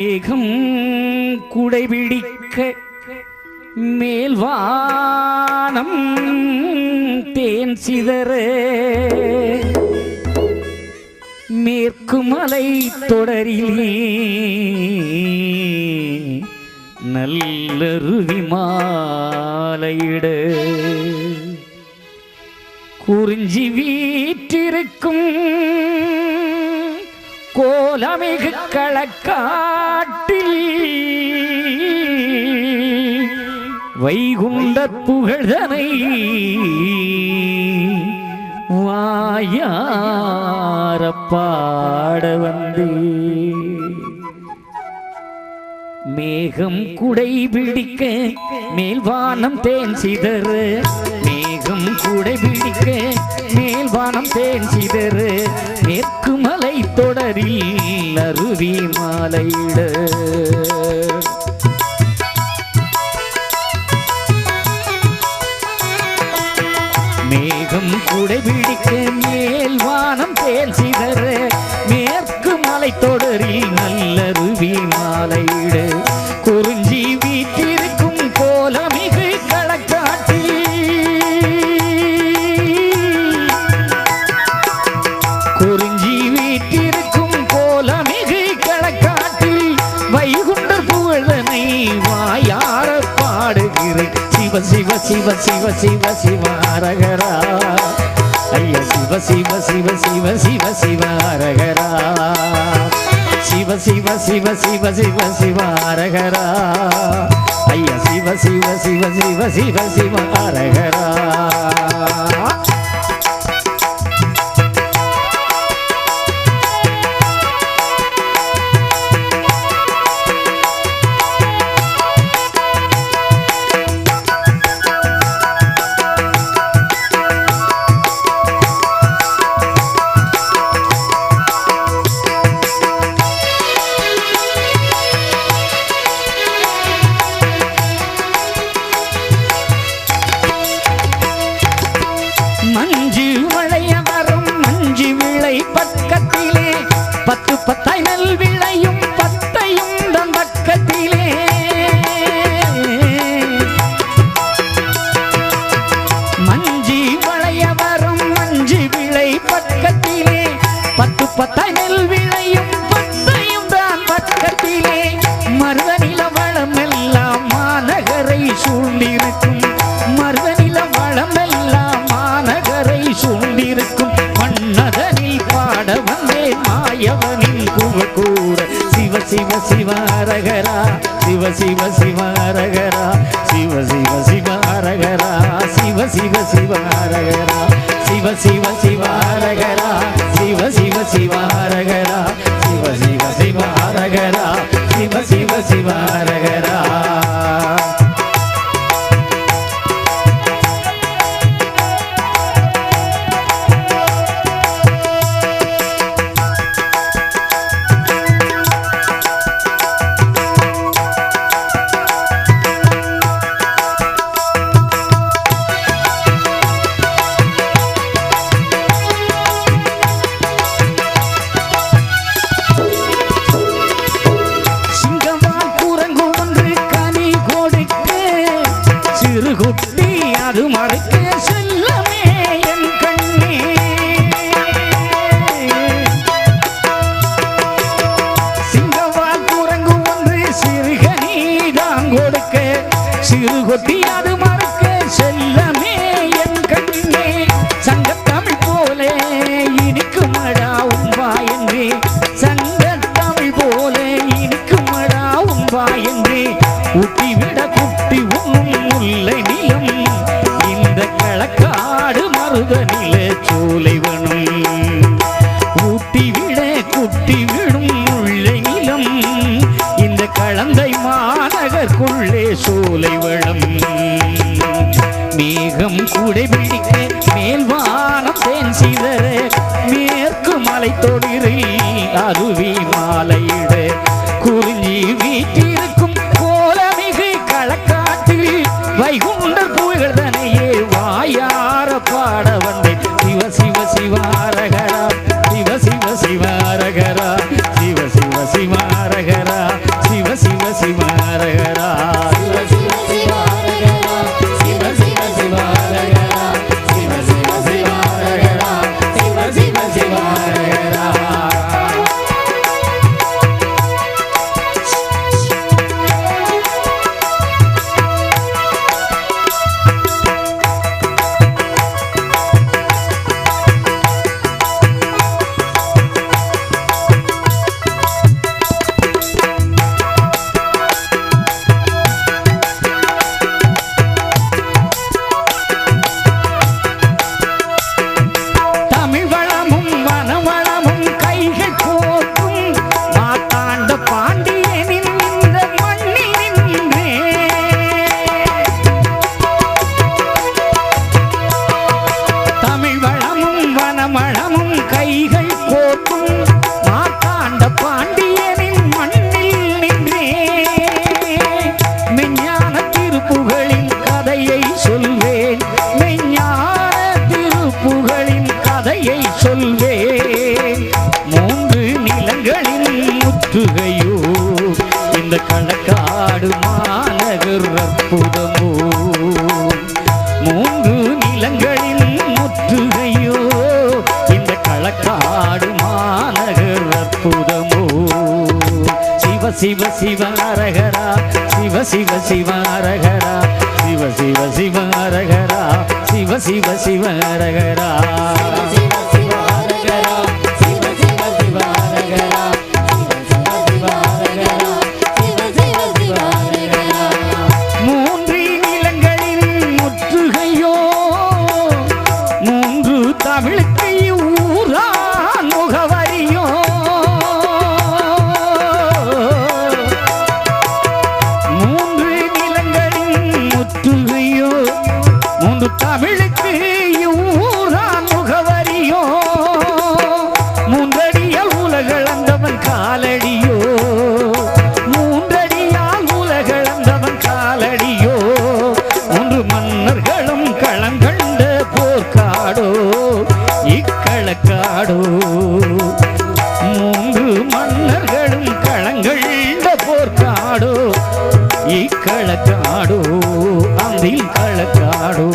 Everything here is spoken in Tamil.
மேகம் குடைபிடிக்க மேல்வானம் தேன் சிதற மேற்கு மலை தொடரிலே நல்லருவி மாலையிட குறிஞ்சி வீற்றிருக்கும் தமிகு களக்காட்டில் வைகுண்ட புகழ்தனை வாயார பாட வந்தே மேகம் குடை பிடிக்க மேல்வானம் தேன் சிதறு நம் குடை பிடிக்க மேல்வானம் தேன் சிதற. மேற்கு மலை தொடரில் அருவி மாலையிட. மேகம் குடை சிவ சிவ சிவ சிவ சிவ சிவ அரகரா ஐயா சிவ சிவ சிவ சிவ சிவ சிவ அரகரா சிவ சிவ சிவ சிவ சிவ சிவ அரகரா ஐயா சிவ சிவ சிவ சிவ சிவ சிவ அரகரா will be மாயவனின் குவ சிவ சிவ சிவாரகரா. சிவ சிவ சிவாரகரா. சிவ சிவ சிவாரகரா. சிவ சிவ சிவாரகரா. சிவ சிவ சிவாரகரா. சிவ சிவ சிவாரகரா. சிவ சிவ ஒட்டியாது குட்டி செல்லமே என் கண்ணே. சங்கத்தமிழ் போல இனிக்குமடா உன்பா என்றே. சங்கத்தமிழ் போல இனிக்குமடா உன்பா என்று. ஊட்டிவிட குட்டி உண்ணும் முல்லை நிலம் இந்த கிழக்காடு மருத நில சோலைவனும் ஊட்டிவிட குட்டி விடும் முல்லை நிலம் இந்த கலந்தை மாநகர்க்குள்ளே சோலை வளம் மேகம் கூடை பிடிக்க மேல்வானம் தேன் சிதற மேற்கு மலை தொடிரில் அருவி மாலையிட. குறிஞ்சி வீட்டிருக்கும் கோலமிகு களக்காட்டில் வைகுண்டர் புகழ்தனையே வாயார பாட வந்தேன். சிவ சிவ சிவாரகரா சிவ சிவ சிவா. இந்த களக்காடு மாநகர் அற்புதமோ? மூன்று நிலங்களின் முற்றுகையோ? இந்த களக்காடு மாநகர் அற்புதமோ? சிவ சிவ சிவ அரகரா? சிவ சிவ சிவ அரகரா? சிவ சிவ சிவ அரகரா? சிவ சிவ சிவ அரகரா? காடு. மூன்று மன்னர்களும் களங்கள்ட போர்க்காடு இக்களக்காடு அந்தில் களக்காடு.